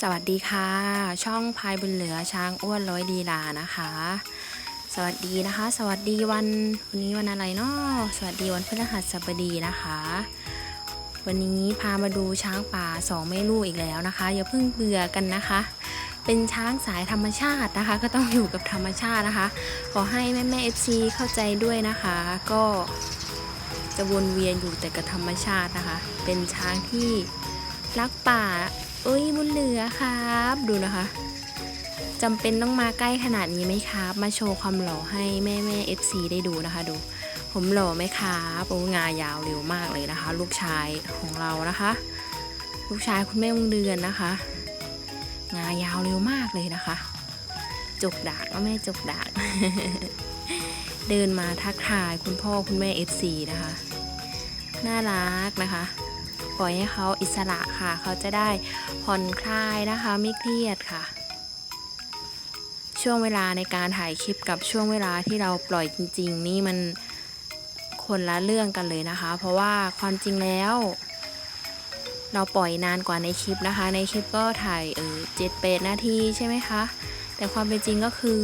สวัสดีค่ะ ช่องพายบุญเหลือช้างอ้วนร้อยดีลานะคะ สวัสดีนะคะ สวัสดีวันวันนี้วันอะไรเนาะสวัสดีวันพฤหัสบดีนะคะ วันนี้พามาดูช้างป่าสองแม่ลูกอีกแล้วนะคะ อย่าเพิ่งเบื่อกันนะคะ เป็นช้างสายธรรมชาตินะคะ ก็ต้องอยู่กับธรรมชาตินะคะ ขอให้แม่แม่เอฟซีเข้าใจด้วยนะคะ ก็จะวนเวียนอยู่แต่กับธรรมชาตินะคะ เป็นช้างที่รักป่า เอ้ยบุญเหลือครับ ดูนะคะจำเป็นต้องมาใกล้ขนาดนี้ไหมครับ มาโชว์ความหล่อให้แม่แม่เอฟซีได้ดูนะคะ ดู ผมหล่อไหมครับโอ้งายาวเร็วมากเลยนะคะ ลูกชายของเรานะคะ ลูกชายคุณแม่วงเดือนนะคะ งายาวเร็วมากเลยนะคะ จกดากก็แม่จกดาก เดินมาทักทายคุณพ่อคุณแม่เอฟซีนะคะ น่ารักนะคะ ปล่อยให้เขาอิสระค่ะ เขาจะได้ผ่อนคลายนะคะ ไม่เครียดค่ะ ช่วงเวลาในการถ่ายคลิปกับช่วงเวลาที่เราปล่อยจริง ๆ นี่มันคนละเรื่องกันเลยนะคะ เพราะว่าความจริงแล้ว เราปล่อยนานกว่าในคลิปนะคะ ในคลิปก็ถ่ายเออเจ็ดเปดนาทีใช่ไหมคะ แต่ความเป็นจริงก็คือ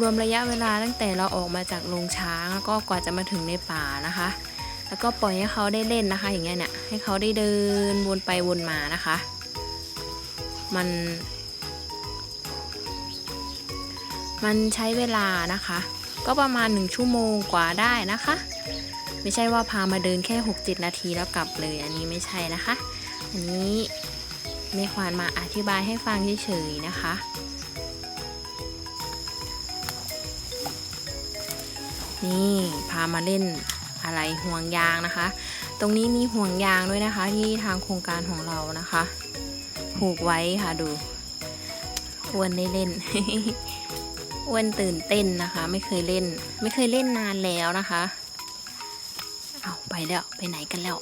รวมระยะเวลาตั้งแต่เราออกมาจากโรงช้างแล้วก็กว่าจะมาถึงในป่านะคะ แล้วก็ปล่อยให้เขาได้เล่นนะคะ อย่างเงี้ยเนี่ยให้เขาได้เดินวนไปวนมานะคะ มัน มันใช้เวลานะคะ ก็ประมาณ 1 ชั่วโมงกว่าได้นะคะ ไม่ใช่ว่าพามาเดินแค่ 6-7 นาทีแล้วกลับเลยอันนี้ไม่ใช่นะคะ อันนี้แม่ควานมาอธิบายให้ฟังเฉยๆนะคะนี่ พามาเล่น อะไรห่วงยางนะคะ ตรงนี้มีห่วงยางด้วยนะคะ ที่ทางโครงการของเรานะคะผูกไว้ค่ะดูอ้วนได้เล่นอ้วนตื่นเต้นนะคะ ไม่เคยเล่น ไม่เคยเล่นนานแล้วนะคะ เอาไปแล้วไปไหนกันแล้ว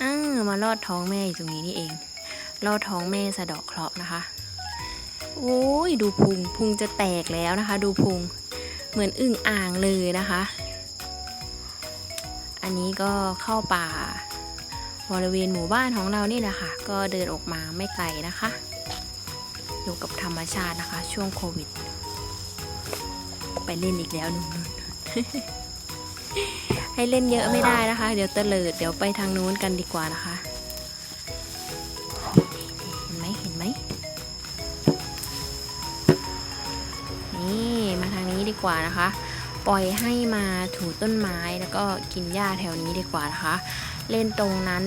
อมาลอดท้องแม่อยู่ตรงนี้นี่เองลอดท้องแม่สะดาะเคราะห์นะคะ โอ้ยดูพุงพุงจะแตกแล้วนะคะ ดูพุงเหมือนอึ่งอ่างเลยนะคะ อันนี้ก็เข้าป่าบริเวณหมู่บ้านของเรานี่แหละค่ะ ก็เดินออกมาไม่ไกลนะคะ อยู่กับธรรมชาตินะคะ ช่วงโควิด ไปเล่นอีกแล้วนู่นให้เล่นเยอะไม่ได้นะคะ เดี๋ยวเตลิดเดี๋ยวไปทางนู้นกันดีกว่านะคะ ดีกว่านะคะ ปล่อยให้มาถูต้นไม้แล้วก็กินหญ้าแถวนี้ดีกว่านะคะ เล่นตรงนั้น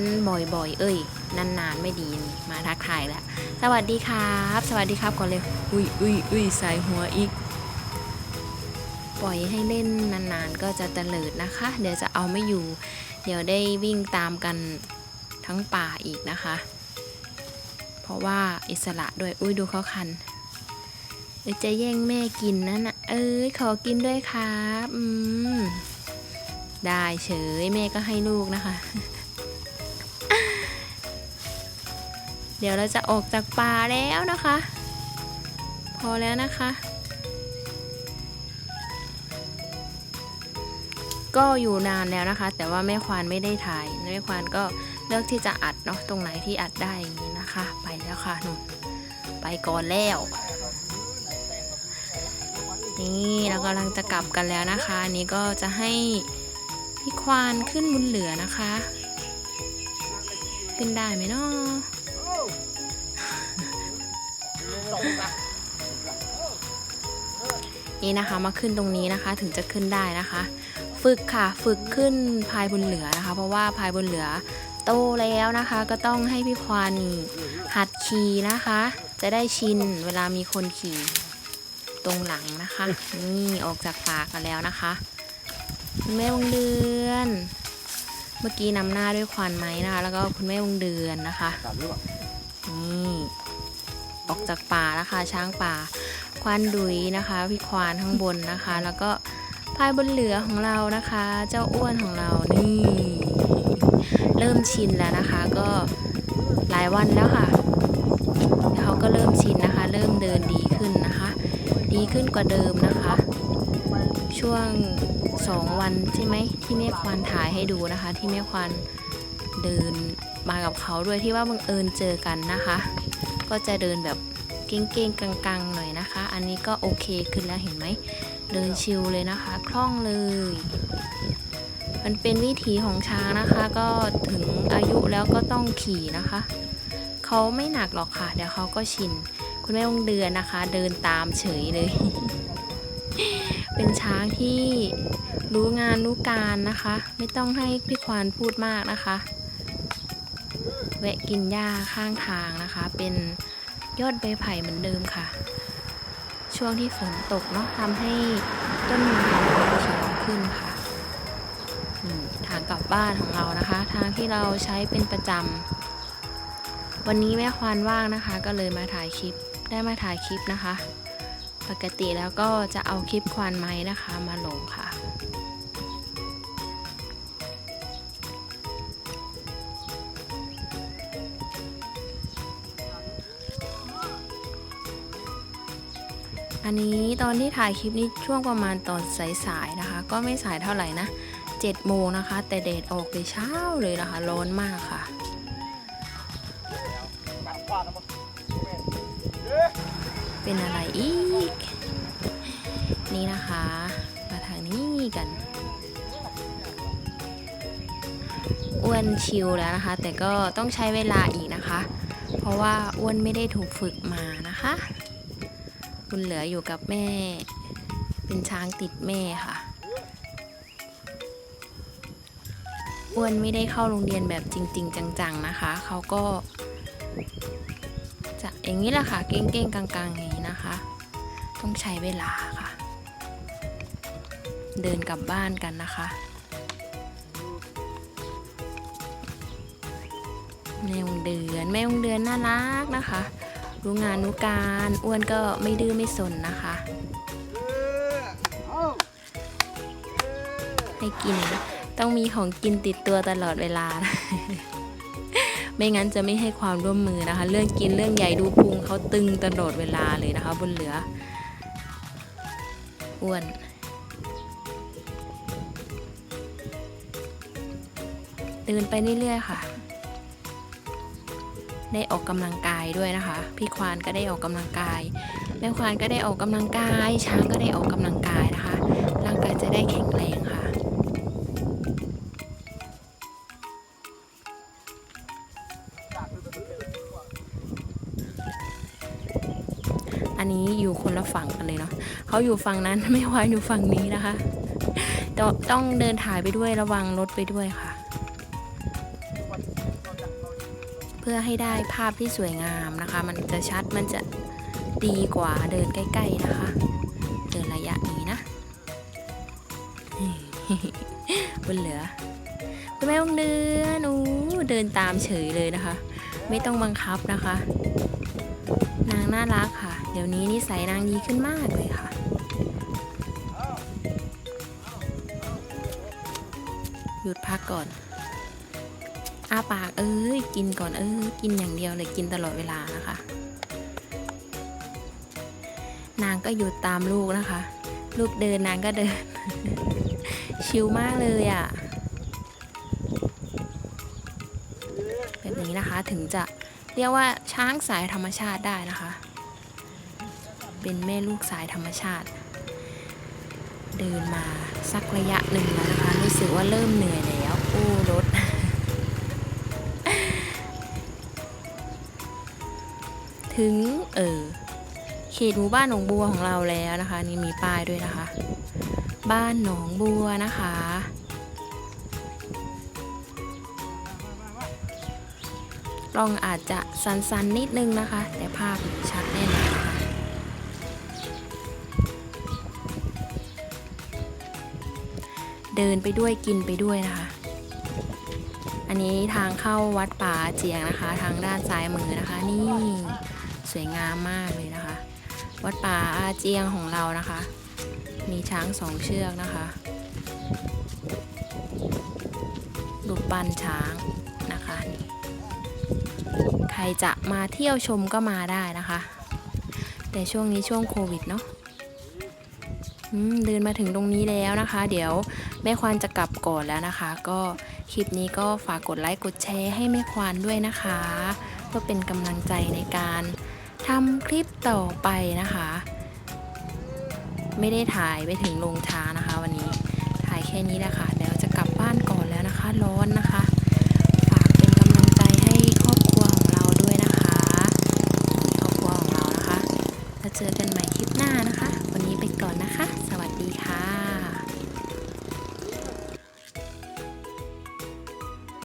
บ่อยๆ เอ้ย นานๆไม่ดีมาทักทายแล้วสวัสดีครับ สวัสดีครับก่อนเร็วอุ้ยอุ้ยอุ้ยใส่หัวอีก ปล่อยให้เล่นนานๆก็จะเตลิดนะคะ เดี๋ยวจะเอาไม่อยู่ เดี๋ยวได้วิ่งตามกันทั้งป่าอีกนะคะ เพราะว่าอิสระด้วยอุ้ยดูเขาคัน เดี๋ยวจะแย่งแม่กินนั่นนะเอ้ยขอกินด้วยครับอืมได้เฉยแม่ก็ให้ลูกนะคะ เดี๋ยวเราจะออกจากป่าแล้วนะคะ พอแล้วนะคะ ก็อยู่นานแล้วนะคะ แต่ว่าแม่ควานไม่ได้ถ่ายแม่ควานก็เลือกที่จะอัดเนาะตรงไหนที่อัดได้อย่างนี้นะคะ ไปแล้วค่ะหนูไปก่อนแล้ว นี่เรากำลังจะกลับกันแล้วนะคะอันนี้ก็จะให้พี่ควานขึ้นบนเหลือนะคะ ขึ้นได้ไหมเนาะนี่นะคะมาขึ้นตรงนี้นะคะถึงจะขึ้นได้นะคะ ฝึกค่ะฝึกขึ้นพายบนเหลือนะคะ เพราะว่าพายบนเหลือโตแล้วนะคะ ก็ต้องให้พี่ควานหัดขี่นะคะ จะได้ชินเวลามีคนขี่ ตรงหลังนะคะ นี่ออกจากปากกันแล้วนะคะคุณแม่วงเดือน เมื่อกี้นำหน้าด้วยควานไหมนะคะ แล้วก็คุณแม่วงเดือนนะคะ นี่ออกจากป่านะคะ ช้างป่า ควานดุยนะคะพี่ควานข้างบนนะคะ แล้วก็พายบนเหลือของเรานะคะ เจ้าอ้วนของเรานี่ เริ่มชินแล้วนะคะ ก็หลายวันแล้วค่ะเขาก็เริ่มชินนะคะ เริ่มเดินดี ดีขึ้นกว่าเดิมนะคะ ช่วงสองวันใช่ไหมที่แม่ควานถ่ายให้ดูนะคะ ที่แม่ควานเดินมากับเขาด้วยที่ว่าบังเอิญเจอกันนะคะ ก็จะเดินแบบเก้งๆกังๆหน่อยนะคะ อันนี้ก็โอเคขึ้นแล้วเห็นไหมเดินชิลเลยนะคะ คล่องเลย มันเป็นวิถีของช้างนะคะ ก็ถึงอายุแล้วก็ต้องขี่นะคะ เขาไม่หนักหรอกค่ะ เดี๋ยวเขาก็ชิน คุณแม่องเดือนนะคะ เดินตามเฉยเลย เป็นช้างที่รู้งานรู้การนะคะ ไม่ต้องให้พี่ควานพูดมากนะคะ แวะกินหญ้าข้างทางนะคะ เป็นยอดใบไผ่เหมือนเดิมค่ะ ช่วงที่ฝนตกเนาะทำให้ต้นไม้เขียวขึ้นค่ะทางกลับบ้านของเรานะคะ ทางที่เราใช้เป็นประจำวันนี้แม่ควานว่างนะคะ ก็เลยมาถ่ายคลิป ได้มาถ่ายคลิปนะคะ ปกติแล้วก็จะเอาคลิปควานไม้นะคะมาลงค่ะ อันนี้ตอนที่ถ่ายคลิปนี้ช่วงประมาณตอนสายๆนะคะ ก็ไม่สายเท่าไหร่นะ7โมงนะคะ แต่แดดออกเลยเช้าเลยนะคะ ร้อนมากค่ะ เป็นอะไรอีก นี่นะคะ มาทางนี้กันอ้วนชิลแล้วนะคะ แต่ก็ต้องใช้เวลาอีกนะคะ เพราะว่าอ้วนไม่ได้ถูกฝึกมานะคะคุณเหลืออยู่กับแม่ เป็นช้างติดแม่ค่ะอ้วนไม่ได้เข้าโรงเรียนแบบจริง ๆ จัง ๆ นะคะ เขาก็จะอย่างนี้แหละค่ะ เก้งๆกลางๆอย่างนี้นะคะ ต้องใช้เวลาค่ะ เดินกลับบ้านกันนะคะ แม่วงเดือนแม่วงเดือนน่ารักนะคะรู้งานรู้การอ้วนก็ไม่ดื้อไม่สนนะคะ ให้กินต้องมีของกินติดตัวตลอดเวลา ไม่งั้นจะไม่ให้ความร่วมมือนะคะ เรื่องกินเรื่องใหญ่ดูพุงเขาตึงตลอดเวลาเลยนะคะ บนเหลือ อ้วนเดินไปเรื่อยๆค่ะ ได้ออกกำลังกายด้วยนะคะ พี่ควานก็ได้ออกกำลังกาย แม่ควานก็ได้ออกกำลังกาย ช้างก็ได้ออกกำลังกายนะคะ ร่างกายจะได้แข็งแรงค่ะ อันนี้อยู่คนละฝั่งกันเลยเนาะเขาอยู่ฝั่งนั้นไม่ควาอยู่ฝั่งนี้นะคะต้องต้องเดินถ่ายไปด้วยระวังรถไปด้วยค่ะ เพื่อให้ได้ภาพที่สวยงามนะคะ มันจะชัดมันจะดีกว่าเดินใกล้ ๆนะคะ เดินระยะนี้นะบนเหลือคุณแม่ต้องเดินอู้เดินตามเฉยเลยนะคะ ไม่ต้องบังคับนะคะ นางน่ารักค่ะ เดี๋ยวนี้นิสัยนางดีขึ้นมากเลยค่ะ หยุดพักก่อน อ้าปากเอ้ยกินก่อนเอ้ยกินอย่างเดียวเลยกินตลอดเวลานะคะ นางก็หยุดตามลูกนะคะ ลูกเดินนางก็เดิน ชิลมากเลยอะ่ะแบบนี้นะคะถึงจะเรียกว่าช้างสายธรรมชาติได้นะคะ เป็นแม่ลูกสายธรรมชาติ เดินมาสักระยะหนึ่งแล้วนะคะ รู้สึกว่าเริ่มเหนื่อยแล้วโอ้รถถึงเออเขตหมู่บ้านหนองบัวของเราแล้วนะคะ นี่มีป้ายด้วยนะคะ บ้านหนองบัวนะคะกล้องอาจจะสันๆนิดนึงนะคะ แต่ภาพชัดแน่นอน เดินไปด้วยกินไปด้วยนะคะ อันนี้ทางเข้าวัดป่าเจียงนะคะ ทางด้านซ้ายมือนะคะ นี่สวยงามมากเลยนะคะ วัดป่าอาเจียงของเรานะคะ มีช้างสองเชือกนะคะรูปปั้นช้างนะคะใครจะมาเที่ยวชมก็มาได้นะคะ แต่ช่วงนี้ช่วงโควิดเนาะ เดินมาถึงตรงนี้แล้วนะคะ เดี๋ยวแม่ควานจะกลับก่อนแล้วนะคะ ก็คลิปนี้ก็ฝากกดไลค์กดแชร์ให้แม่ควานด้วยนะคะเพื่อเป็นกำลังใจในการทำคลิปต่อไปนะคะ ไม่ได้ถ่ายไปถึงโรงช้านะคะ วันนี้ถ่ายแค่นี้แหละค่ะเดี๋ยวจะกลับบ้านก่อนแล้วนะคะ ร้อนนะคะ นะคะ สวัสดี